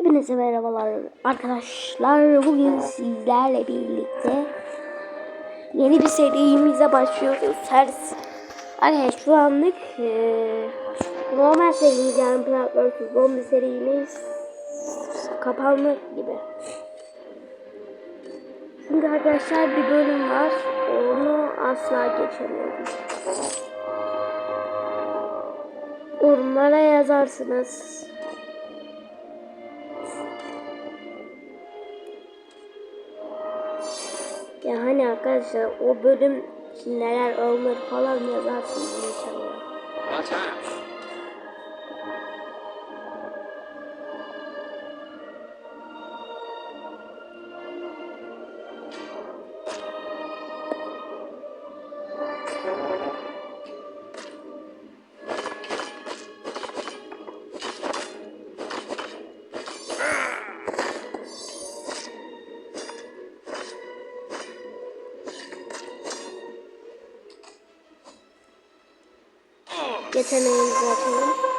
Hepinize merhabalar arkadaşlar. Bugün sizlerle birlikte yeni bir serimize başlıyoruz. Her Arkadaşlar şu anlık eee, normal serimiz yani Plant vs. Zombie serimiz kapanmak gibi. Çünkü arkadaşlar bir bölüm var. Onu asla geçemiyorum. Yorumlara yazarsınız. Ya hani arkadaşlar o bölüm neler olur falan yazarsınız inşallah. Yeteneğimizi açalım.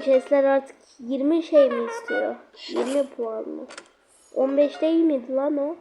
Onun chestler artık 20 şey mi istiyor? 20 puan mı? 15 değil miydi lan o?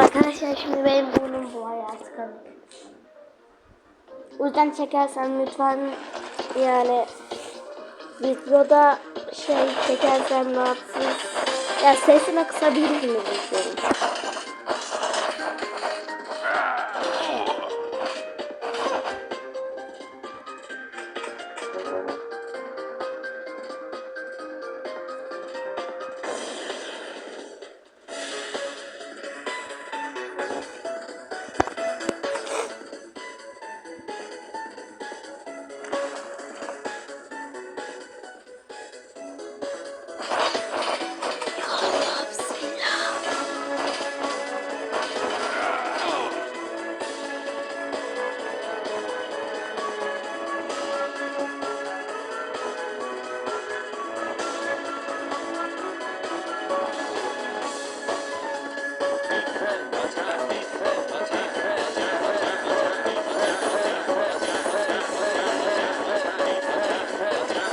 Arkadaşlar şimdi benim burnum bu kanık. O yüzden çekersen lütfen yani videoda şey çekersen rahatsız. Ya sesini kısabilirsiniz istiyorum.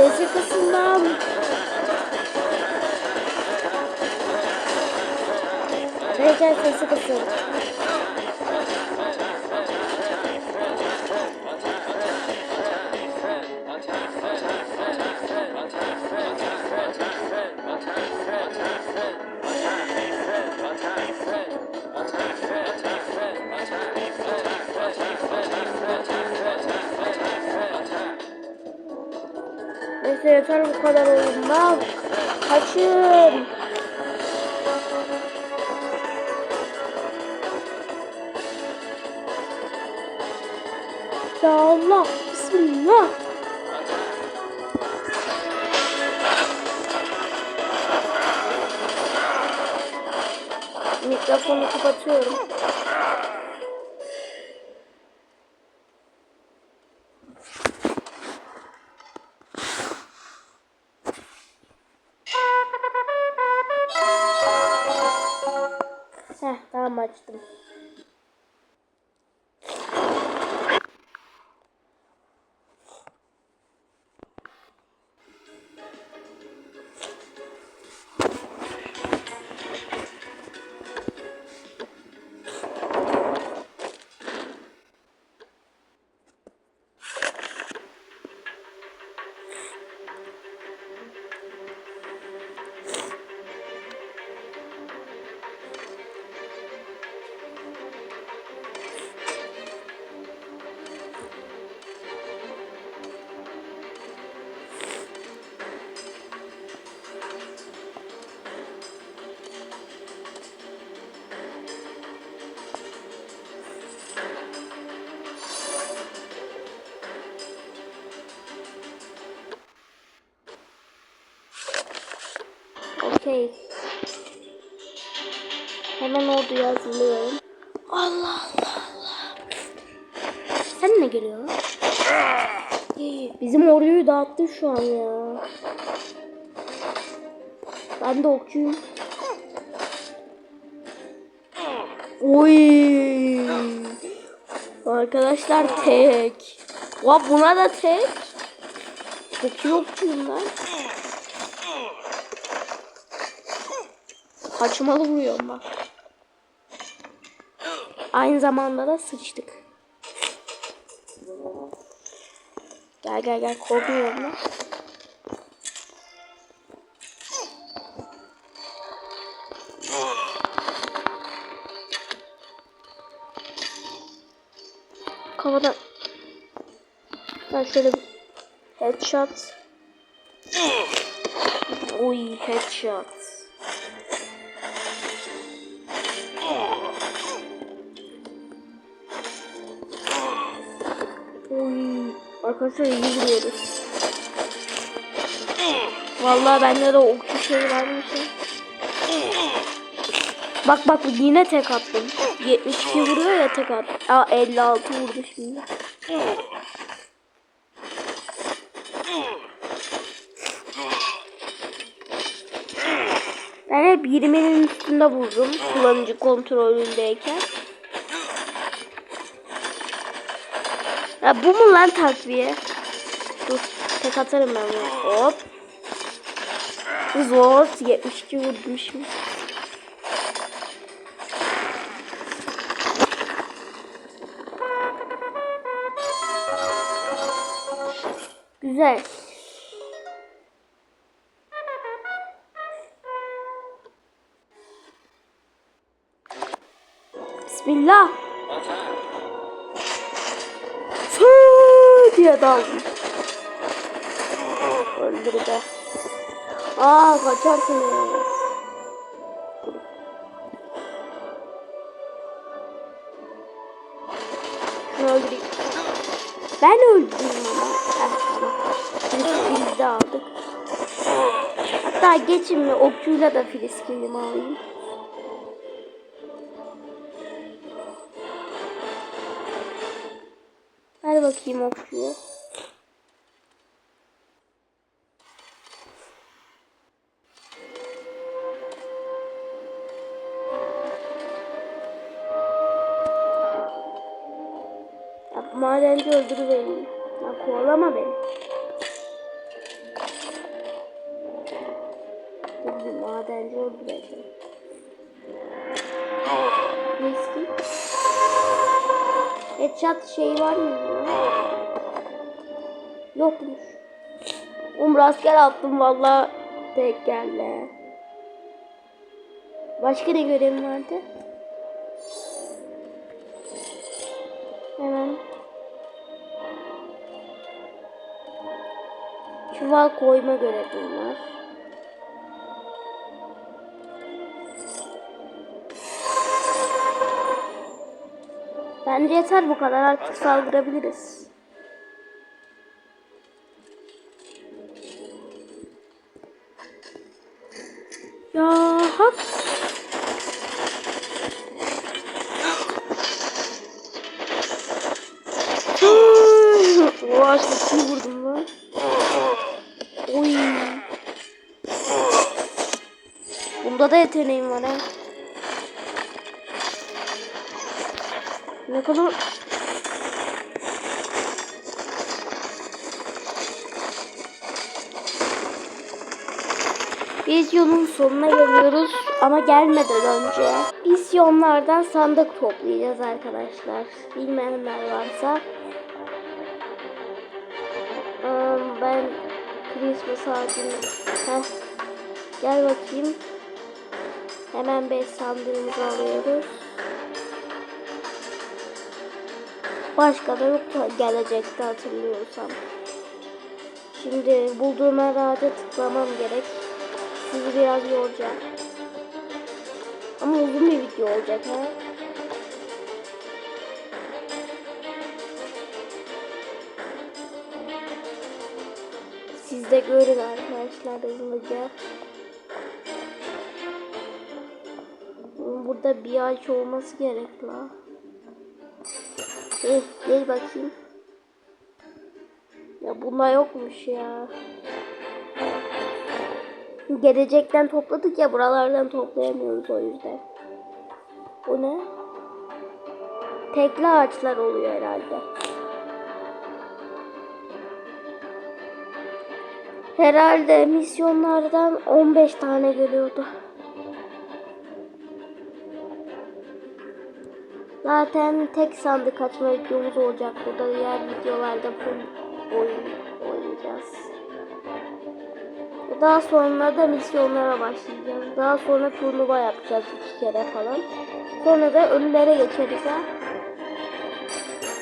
Sesi kısın lan. Neyse yeter bu kadar olmaz. Kaçın. Ya Allah. Bismillah. Mikrofonu kapatıyorum. Açtım. Okey. Hemen orduya hazırlıyorum. Allah Allah Allah. Sen ne geliyor? Bizim orduyu dağıttı şu an ya. Ben de okçuyum. Oy. Arkadaşlar tek. Va buna da tek. Çok iyi okçuyum ben. Kaçmalı vuruyorum bak. Aynı zamanda da sıçtık. Gel gel gel korkmuyorum ben. Ben şöyle bir headshot. Oy headshot. Oy arkadaşlar iyi vuruyoruz. Vallahi bende de okçu şey varmış ya. Bak bak yine tek attım. 72 vuruyor ya tek at. Aa 56 vurdu şimdi. Ben hep 20'nin üstünde vururum kullanıcı kontrolündeyken. Ya bu mu lan takviye? Dur tek atarım ben bunu. Hop. Zor 72 vurdum. Güzel. Bismillah. Fıı diye daldım. Öldürdü. Aa kaçarsınız. Şunu öldüreyim. Ben öldürdüm ama. Heh, tamam. De aldık. Hatta geçin mi okçuyla da filiskinimi alayım. Bakayım okçuyu. Ya bu madenci öldürüvereyim. Ya kovalama beni. Madenci öldüreceğim. Riski. Headshot şey var mı? Yokmuş. Um rastgele attım valla tek geldi. Başka ne görevim vardı? Hemen. Çuval koyma görevim var. Bence yeter bu kadar artık saldırabiliriz. Ya hop. Vay sesini vurdum lan. Oy. Bunda da yeteneğim var ha. Ne kadar Biz yolun sonuna geliyoruz ama gelmeden önce misyonlardan sandık toplayacağız arkadaşlar. Bilmeyenler varsa. Ben Christmas ağacını... Heh. Gel bakayım. Hemen 5 sandığımızı alıyoruz. Başka da yok da gelecekte hatırlıyorsam. Şimdi bulduğum her ağaca tıklamam gerek. Sizi biraz yoracağım. Ama uzun bir video olacak ha. Siz de görün arkadaşlar hızlıca. Burada bir ağaç olması gerek la. Eh, gel bakayım. Ya bunda yokmuş ya. Gelecekten topladık ya buralardan toplayamıyoruz o yüzden. Bu ne? Tekli ağaçlar oluyor herhalde. Herhalde misyonlardan 15 tane geliyordu. Zaten tek sandık açma videomuz olacak burada. Diğer videolarda full oyun oynayacağız. Daha sonra da misyonlara başlayacağız. Daha sonra turnuva yapacağız iki kere falan. Sonra da ölülere geçeriz ha.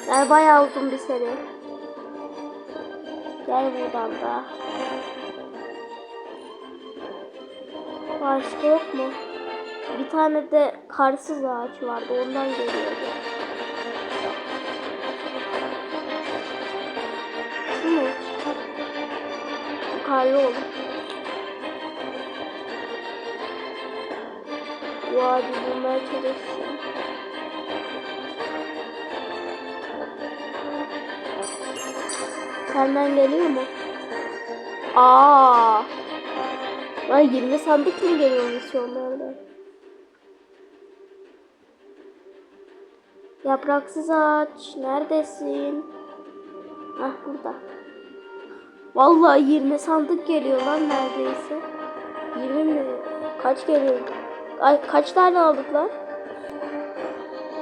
Yani bayağı uzun bir seri. Gel buradan da. Başka yok mu? Bir tane de karsız ağaç vardı. Ondan geliyordu. Şu mu? Karlı. Bu ağacı bulmaya çalışacağım. Senden geliyor mu? Aa. Lan 20 sandık mı geliyor misyonlarda? Yapraksız ağaç neredesin? Ah burada. Vallahi 20 sandık geliyor lan neredeyse. 20 mi? Kaç geliyor? Ay kaç tane aldık lan?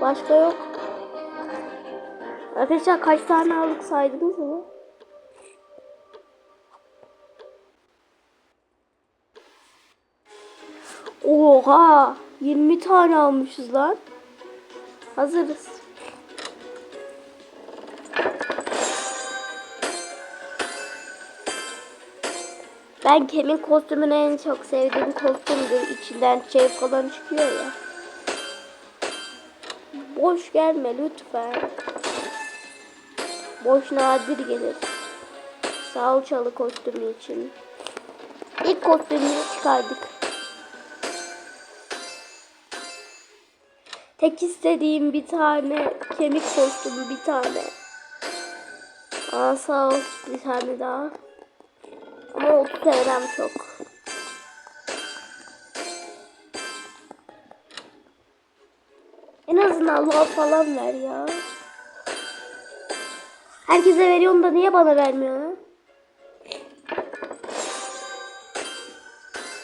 Başka yok. Arkadaşlar kaç tane aldık saydınız mı? Oha! 20 tane almışız lan. Hazırız. Ben Kem'in kostümünü en çok sevdiğim kostümdür. İçinden şey falan çıkıyor ya. Boş gelme lütfen. Boş nadir gelir. Salçalı kostümü için. İlk kostümünü çıkardık. Tek istediğim bir tane kemik kostümü bir tane. Aa sağ ol bir tane daha. Ama 30 TL'm çok. En azından love falan ver ya. Herkese veriyorsun da niye bana vermiyor?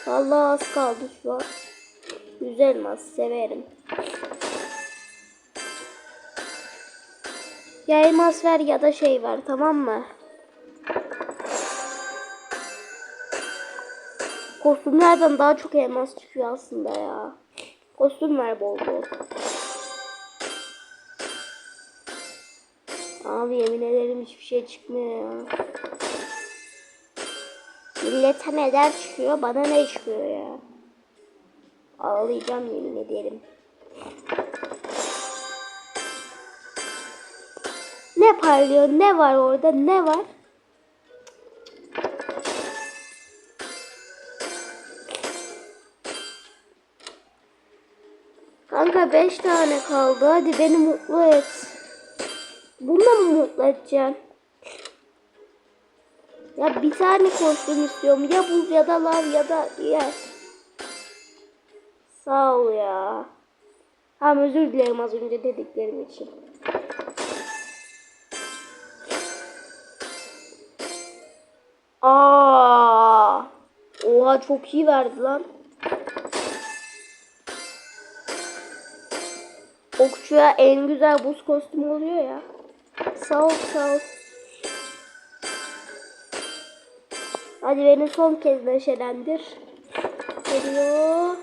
Vallahi az kaldı şu an. Güzel elmas severim. Ya elmas ver ya da şey ver tamam mı? Kostümlerden daha çok elmas çıkıyor aslında ya. Kostüm ver bol bol. Abi yemin ederim hiçbir şey çıkmıyor ya. Millete neler çıkıyor bana ne çıkıyor ya. Ağlayacağım yemin ederim. Ne parlıyor ne var orada ne var? Bana 5 tane kaldı. Hadi beni mutlu et. Bununla mı mutlu edeceksin? Ya bir tane kostüm istiyorum. Ya buz ya da lav ya da yer. Sağ ol ya. Tamam özür dilerim az önce dediklerim için. Aa! Oha çok iyi verdi lan. Okçuya en güzel buz kostümü oluyor ya. Sağ ol sağ ol. Hadi beni son kez neşelendir. Geliyor.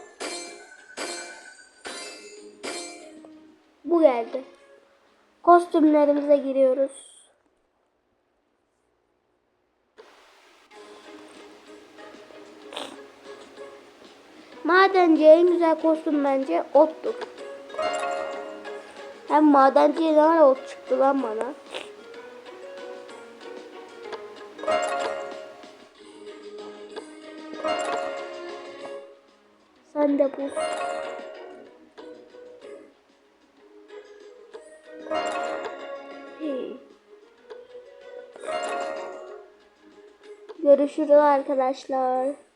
Bu geldi. Kostümlerimize giriyoruz. Madenci en güzel kostüm bence ottur. Hem madenciye ne ot çıktı lan bana. Sen de bul. Görüşürüz arkadaşlar.